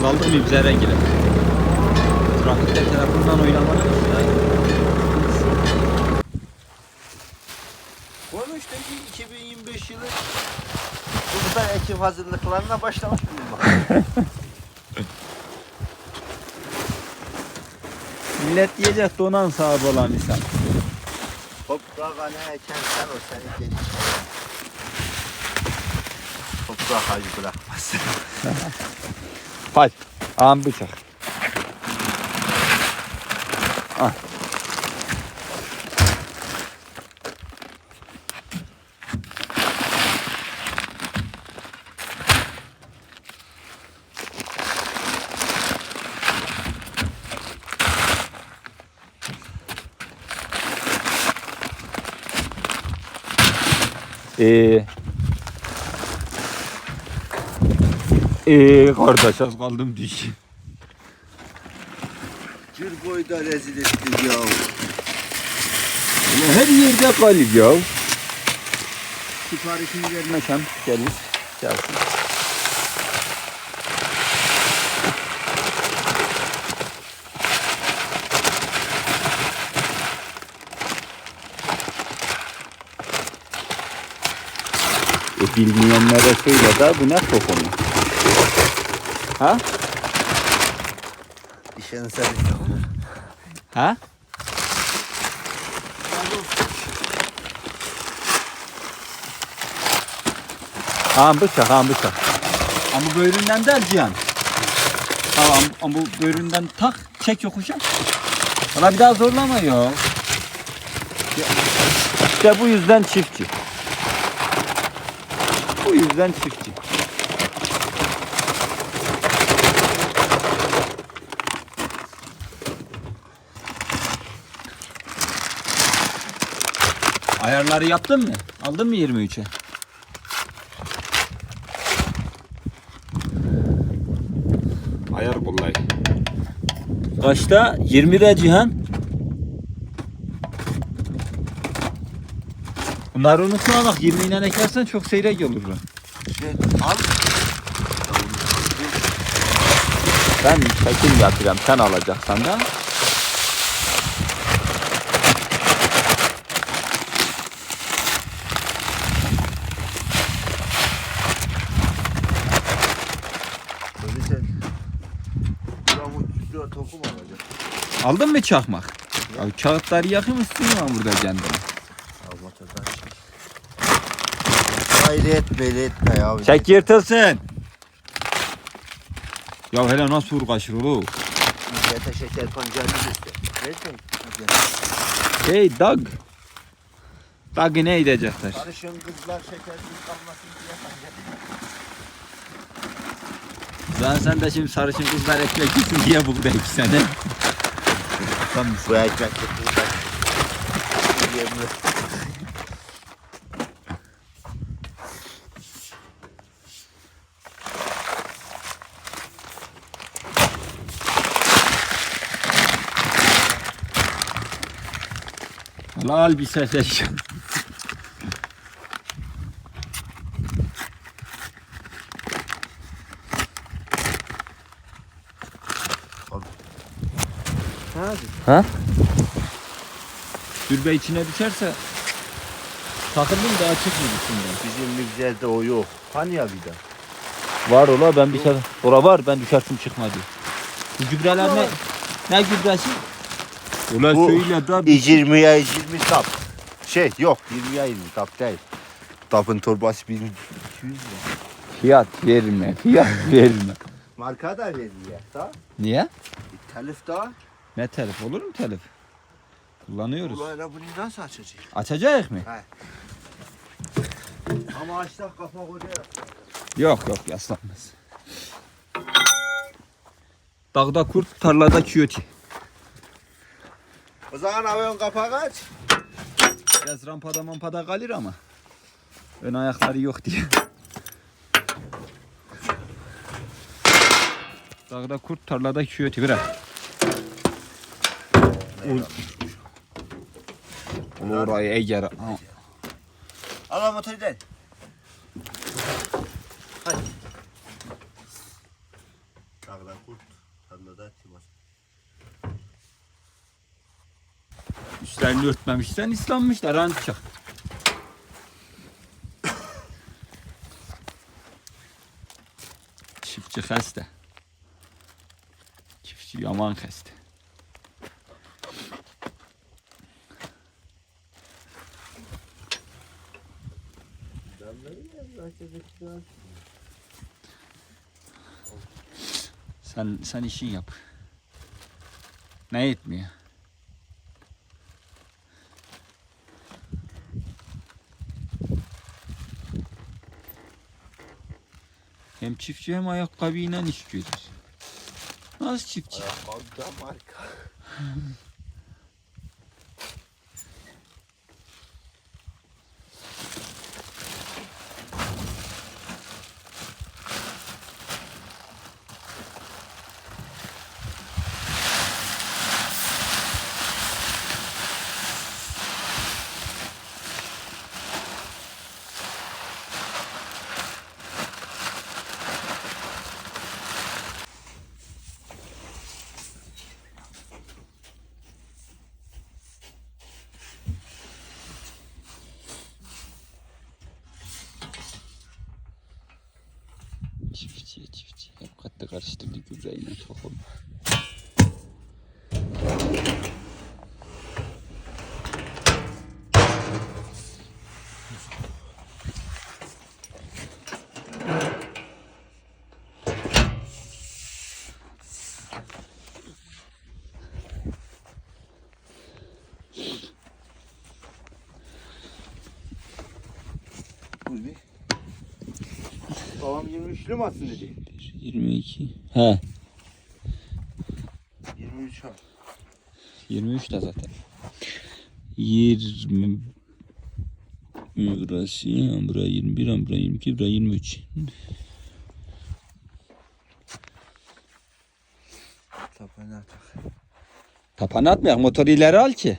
mıyım zerre girer. Trafikte telefondan oynamanın ya. Konuştu ki 2025 yılı burada ekim hazırlıklarına başlamış bulunmak. Millet diyecek donan sahibi olan insan. Toprağa ne ekersen o seni geliştirir. Toprak acı bırakmaz. Hadi. Ağam bıçak. Al. Ee, ee, kardeş az kaldım diş. Bir boyda rezil ettik ya. Ya her yerde kalır ya. Siparişini vermesem gelir. Gelsin. E bilmeyenlere söyle da bu ne kokonu? Ha? İşin seni. Ha? Ağam bıçak, ağam bıçak. Ama bu böğründen del Cihan. Tamam ama bu böğründen tak, çek yokuşa. Bana bir daha zorlama ya. İşte bu yüzden çiftçi. Bu yüzden çiftçi. Ayarları yaptın mı? Aldın mı 23'e? Ayar kolay. Kaçta? 20'de Cihan. Bunları unutma bak 20 ile ekersen çok seyrek olur. Şey, al. Ben çekim yapacağım sen alacaksan da. Aldın mı çakmak? Ya kağıtları yakmışsın ya burada kendine. Al motordan çek. Etme ya. Çek yırtılsın. Ya hele nasıl vur kaçır oğlum? Millete şeker pancarını göster. Hey Doug. Doug'ı ne edecekler? Karışın kızlar şekersiz kalmasın diye pancar. Lan sen de şimdi sarışın kızlar ekmek yesin diye buldu iki sene. Tam Bu ekmek kutuğunda. Yemli. Lal bir ses Hadi. Dürbe içine düşerse takıldım daha çıkmıyor içinden. Bizim Mibzel'de o yok. Hani ya bir de. Var ola ben bir sefer. Ora var ben düşersin çıkmadı. Bu gübreler ne? Ne gübresi? Ulan Bu söyle da 20'ye 20 tap. Şey yok 20'ye 20 tap değil. Tapın torbası 1200 lira. fiyat verme, fiyat verme. Marka da veriyor da. Niye? Telif da. Ne telif olur mu telif? Kullanıyoruz. Ulan bunu nasıl açacak? Açacak mı? Ama açsak kapak oraya. Yok yok yaslanmaz. Dağda kurt, tarlada kiyoti. O zaman avyon kapağı aç. Biraz rampada mampada kalır ama. Ön ayakları yok diye. Dağda kurt, tarlada kiyoti bırak. Onu oraya eğer. Allah motoru del. Hadi. Dağdan kurt, tarlada timar. Üstlerini örtmemişsen ıslanmışlar ancak. Çiftçi xəstə. Çiftçi yaman xəstə. Sen sen işin yap. Ne etmiyor? Hem çiftçi hem ayakkabıyla iş görür. Nasıl çiftçi? Ayakkabı marka. কাজটা দিতে যাই না তখন 23'lü mü atsın dedi? 22. He. 23 al. 23 de zaten. 20 burası, bura 21, bura 22, bura 23. Tapana atak. Tapanı atmayak, motoru ileri al ki.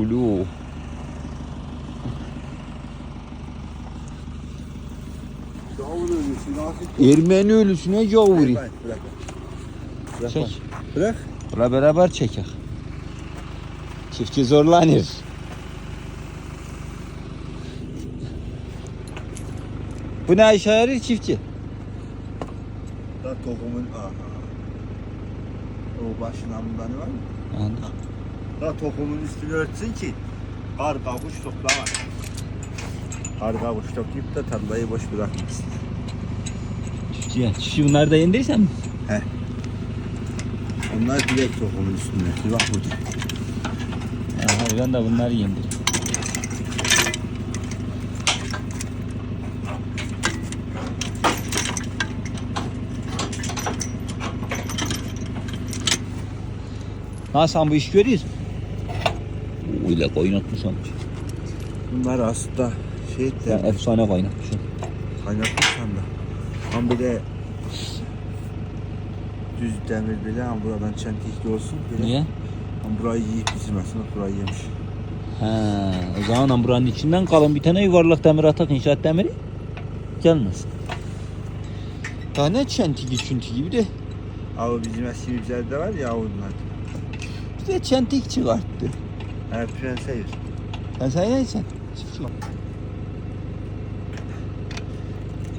Ulu. Ermeni ölüsüne. Bırak Çek. Bırak. Ula beraber çekek. Çiftçi zorlanır. Bu ne işe yarar çiftçi? Da tohumun aha. O bundan var mı? Anladım. Da tohumun üstünü örtsün ki kar kavuş toplamaz. Kar kavuş toplayıp da tarlayı boş bırakmasın. Ya. Çiftçi bunları da yendirirsen mi? Onlar direkt tohumun üstünde. Bir bak burada. Aha, ben de bunları yendiririm. Nasıl sen bu iş görüyorsun? Öyle kaynatmış amca. Bunlar aslında şey Ya etler. efsane kaynatmış. Kaynatmışsan da. Ama bir de düz demir bile ama buradan çentikli olsun. Bile. Niye? Ama burayı yiyip bitirmesin. Burayı yemiş. Ha, o zaman buranın içinden kalın bir tane yuvarlak demir atak inşaat demiri gelmez. Daha ne çentigi çünti gibi de Abi bizim eski evlerde var ya onlar. bize çentik çıkarttı. Her prenseyir. Sen sen neysen? Çiftçi.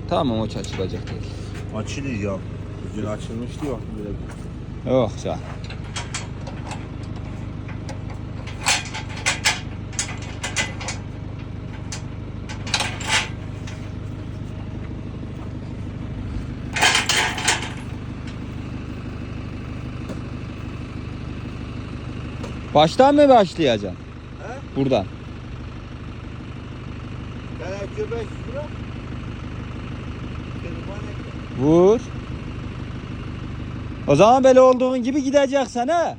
Tamam o açılacak değil. Açılır ya. Bugün açılmıştı ya. Yok canım. Baştan mı başlayacaksın? He? Buradan. Bırak. Telefon ekle. Vur. O zaman böyle olduğun gibi gideceksin ha.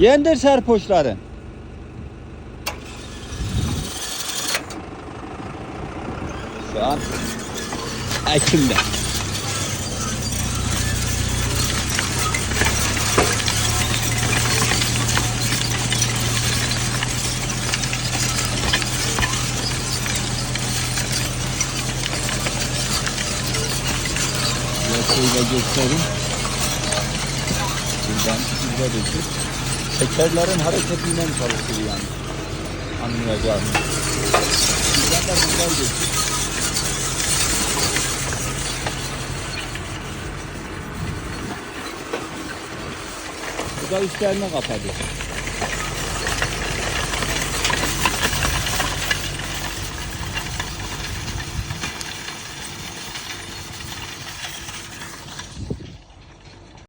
Yendir serpoçları. Şu an Ekim'de. Şöyle göstereyim. Buradan güzel bir Tekerlerin hareketinden çalışır yani. Anlayacağız. Buradan da güzel geçiyor. Bu da üstlerini kapatıyor.